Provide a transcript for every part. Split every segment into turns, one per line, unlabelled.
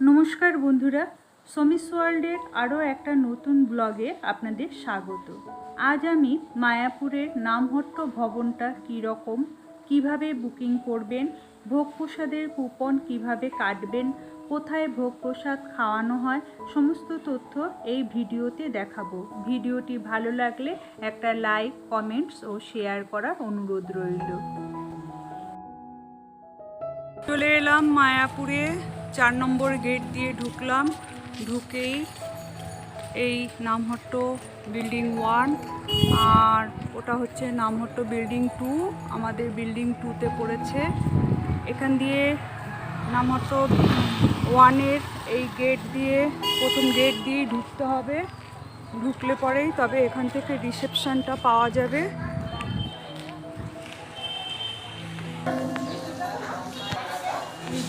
নমস্কার বন্ধুরা, সমিস ওয়ার্ল্ডের আরও একটা নতুন ব্লগে আপনাদের স্বাগত। আজ আমি মায়াপুরের নামহট্ট ভবনটা কীরকম, কীভাবে বুকিং করবেন ভোগ প্রসাদের কুপন কীভাবে কাটবেন, কোথায় ভোগ প্রসাদ খাওয়ানো হয়, সমস্ত তথ্য এই ভিডিওতে দেখাবো। ভিডিওটি ভালো লাগলে একটা লাইক, কমেন্টস ও শেয়ার করার অনুরোধ রইল। চলে এলাম মায়াপুরে। চার নম্বর গেট দিয়ে ঢুকলাম। ঢুকেই এই নামহট্ট বিল্ডিং ওয়ান আর ওটা হচ্ছে নামহট্ট বিল্ডিং টু আমাদের বিল্ডিং টুতে পড়েছে। এখান দিয়ে নামহট্ট ওয়ানের এই গেট দিয়ে, প্রথম গেট দিয়ে ঢুকতে হবে। ঢুকলে পরেই তবে এখান থেকে রিসেপশানটা পাওয়া যাবে।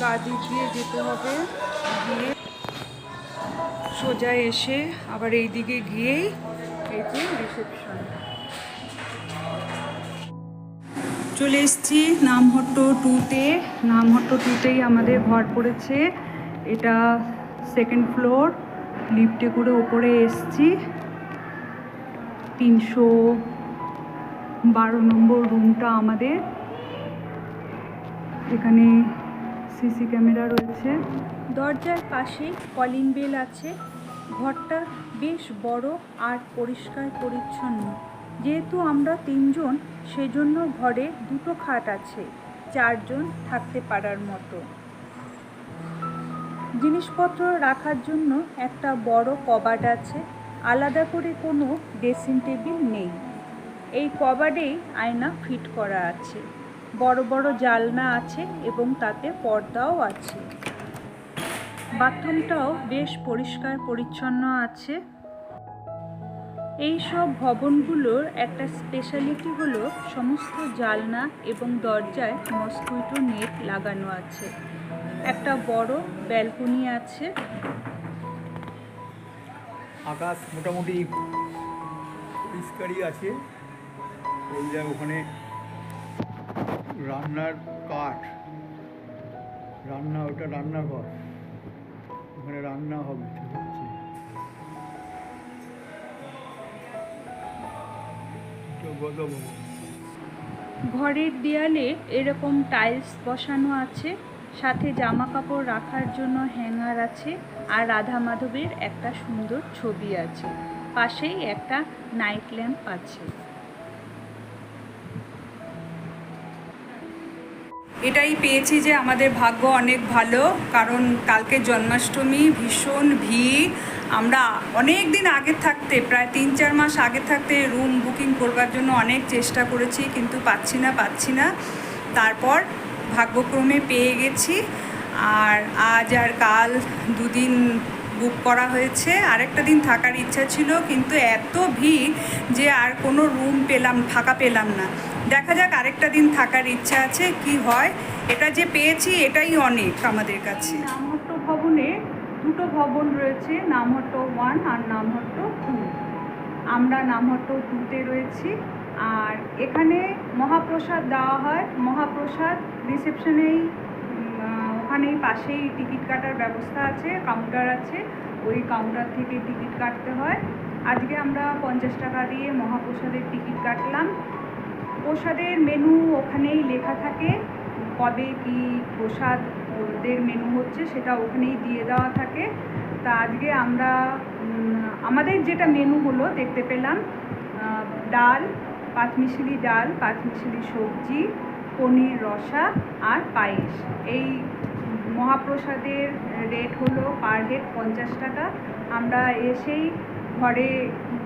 গা দিক দিয়ে যেতে হবে। গিয়ে সোজা এসে আবার এই দিকে গিয়েই এই যে রিসেপশন চলে এসেছি নামহট্ট টুতে। নামহট্ট টুতেই আমাদের ঘর পড়েছে। এটা সেকেন্ড ফ্লোর লিফটে করে ওপরে এসছি। তিনশো বারো নম্বর রুমটা আমাদের। এখানে সিসি ক্যামেরা রয়েছে। দরজার পাশে কলিং বেল আছে। ঘরটা বেশ বড় আর পরিষ্কার পরিচ্ছন্ন। যেহেতু আমরা তিনজন, সেজন্য ঘরে দুটো খাট আছে, চারজন থাকতে পারার মতো। জিনিসপত্র রাখার জন্য একটা বড় কবাড আছে, আলাদা করে কোনো ড্রেসিং টেবিল নেই। এই কবাডেই আয়না ফিট করা আছে। বড় বড় জালনা আছে এবং তাতে পর্দাও আছে। বাথরুমটাও বেশ পরিষ্কার পরিচ্ছন্ন আছে। এই সব ভবনগুলোর একটা স্পেশালিটি হলো সমস্ত জালনা এবং দরজায় মসকুইটো নেট লাগানো আছে। একটা বড় ব্যালকনি আছে।
আকাশ মোটামুটি পরিষ্কারই আছে। ওখানে রান্নার কাঠ। রান্না, ওটা রান্নাঘর ওখানে রান্না হবে
ঘরের দেয়ালে এরকম টাইলস বসানো আছে, সাথে জামা কাপড় রাখার জন্য হ্যাঙ্গার আছে, আর রাধা মাধবের একটা সুন্দর ছবি আছে। পাশেই একটা নাইট ল্যাম্প আছে। এটাই পেয়েছি যে আমাদের ভাগ্য অনেক ভালো, কারণ কালকে জন্মাষ্টমী, ভীষণ ভিড়। আমরা অনেক দিন আগে থাকতে, প্রায় তিন চার মাস আগে থাকতে রুম বুকিং করবার জন্য অনেক চেষ্টা করেছি, কিন্তু পাচ্ছি না পাচ্ছি না। তারপর ভাগ্যক্রমে পেয়ে গেছি। আর আজ আর কাল দুদিন বুক করা হয়েছে। আরেকটা দিন থাকার ইচ্ছা ছিল, কিন্তু এত ভিড় যে আর কোনো রুম পেলাম, ফাঁকা পেলাম না। দেখা যাক আরেকটা দিন থাকার ইচ্ছা আছে, কি হয়। এটা যে পেয়েছি, এটাই অনেক আমাদের কাছে। নামহট্ট ভবনে দুটো ভবন রয়েছে, নামহট্ট ওয়ান আর নামহট্ট টু। আমরা নামহট্ট টুতে রয়েছি, আর এখানে মহাপ্রসাদ দেওয়া হয়। মহাপ্রসাদ রিসেপশনেই ওখানেই পাশেই টিকিট কাটার ব্যবস্থা আছে, কাউন্টার আছে। ওই কাউন্টার থেকে টিকিট কাটতে হয়। আজকে আমরা পঞ্চাশ টাকা দিয়ে মহাপ্রসাদের টিকিট কাটলাম। প্রসাদের মেনু ওখানেই লেখা থাকে। কবে কি প্রসাদ মেনু হচ্ছে সেটা ওখানেই দিয়ে দেওয়া থাকে। তা আজকে আমরা আমাদের যেটা মেনু হলো দেখতে পেলাম ডাল পাঁচমিশালি ডাল পাঁচমিশালি সবজি, পনির রসা আর পায়েস। এই মহাপ্রসাদের রেট হলো পার হেড পঞ্চাশ টাকা। আমরা এসেই ঘরে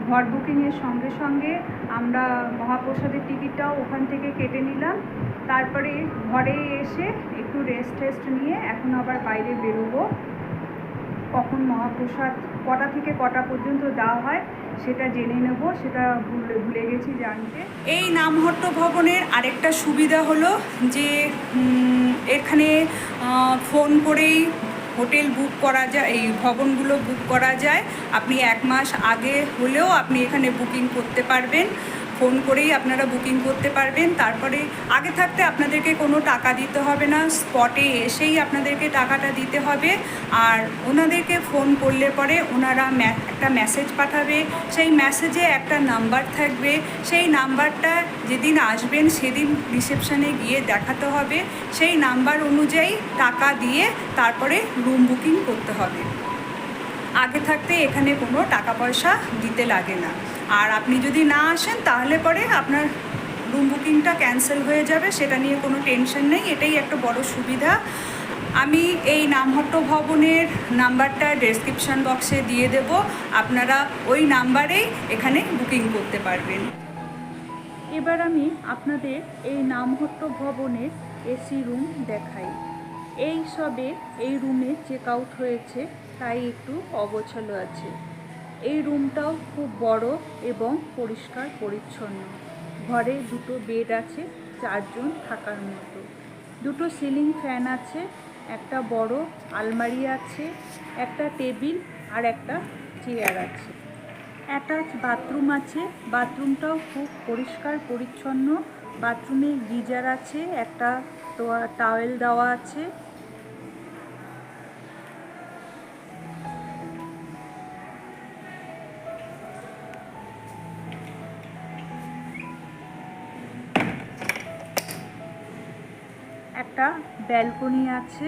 ঘর বুকিংয়ের সঙ্গে সঙ্গে আমরা মহাপ্রসাদের টিকিটটাও ওখান থেকে কেটে নিলাম। তারপরে ঘরে এসে একটু রেস্ট টেস্ট নিয়ে এখন আবার বাইরে বেরোবো। কখন মহাপ্রসাদ কটা থেকে কটা পর্যন্ত দেওয়া হয় সেটা জেনে নেব, সেটা ভুলে ভুলে গেছি জানতে। এই নামহট্ট ভবনের আরেকটা সুবিধা হলো যে এখানে ফোন করেই হোটেল বুক করা যায়, এই ভবনগুলো বুক করা যায়। আপনি এক মাস আগে হলেও আপনি এখানে বুকিং করতে পারবেন। ফোন করেই আপনারা বুকিং করতে পারবেন। তারপরে আগে থাকতে আপনাদেরকে কোনো টাকা দিতে হবে না। স্পটে এসেই আপনাদেরকে টাকাটা দিতে হবে। আর ওনাদেরকে ফোন করলে পরে ওনারা একটা মেসেজ পাঠাবে। সেই মেসেজে একটা নাম্বার থাকবে। সেই নাম্বারটা যেদিন আসবেন সেদিন রিসেপশনে গিয়ে দেখাতে হবে। সেই নাম্বার অনুযায়ী টাকা দিয়ে তারপরে রুম বুকিং করতে হবে। আগে থাকতে এখানে কোনো টাকা পয়সা দিতে লাগে না। আর আপনি যদি না আসেন, তাহলে পরে আপনার রুম বুকিংটা ক্যান্সেল হয়ে যাবে, সেটা নিয়ে কোনো টেনশন নেই, এটাই একটা বড় সুবিধা। আমি এই নামহট্ট ভবনের নাম্বারটা ডেসক্রিপশন বক্সে দিয়ে দেব, আপনারা ওই নাম্বারেই এখানে বুকিং করতে পারবেন। এবার আমি আপনাদের এই নামহট্ট ভবনের এসি রুম দেখাই। এই সবে এই রুমে চেক আউট হয়েছে, তাই একটু অগোছালো আছে। এই রুমটাও খুব বড় এবং পরিষ্কার পরিচ্ছন্ন। ঘরে দুটো বেড আছে, চারজন থাকার মতো। দুটো সিলিং ফ্যান আছে, একটা বড় আলমারি আছে, একটা টেবিল আর একটা চেয়ার আছে। অ্যাটাচ বাথরুম আছে বাথরুমটাও খুব পরিষ্কার পরিচ্ছন্ন। বাথরুমে গিজার আছে, একটা টাওয়েল দেওয়া আছে। একটা ব্যালকনি আছে।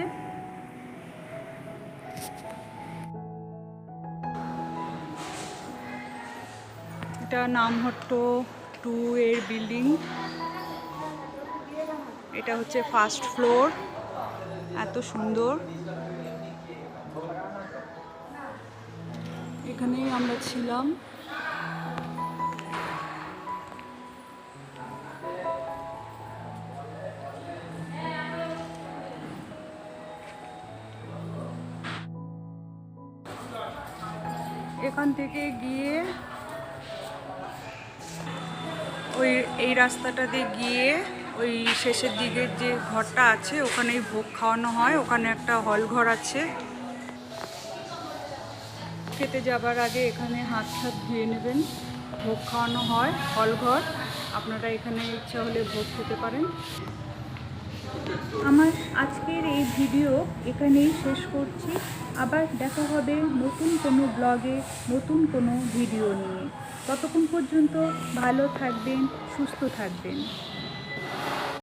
এটা নামহট্ট টু এর বিল্ডিং। এটা হচ্ছে ফার্স্ট ফ্লোর। এত সুন্দর। এখানেই আমরা ছিলাম। এখান থেকে গিয়ে ওই, এই রাস্তাটা দিয়ে গিয়ে ওই শেষের দিকের যে ঘরটা আছে, ওখানেই ভোগ খাওয়ানো হয়। ওখানে একটা হল ঘর আছে। খেতে যাবার আগে এখানে হাত হাত ধুয়ে নেবেন। ভোগ খাওয়ানো হয়, হল ঘর। আপনারা এখানে ইচ্ছা হলে ভোগ খেতে পারেন। ভিডিও এখানেই শেষ করছি। আবার দেখা হবে নতুন কোনো ব্লগে, নতুন কোনো ভিডিও নিয়ে। ততক্ষণ পর্যন্ত ভালো থাকবেন, সুস্থ থাকবেন।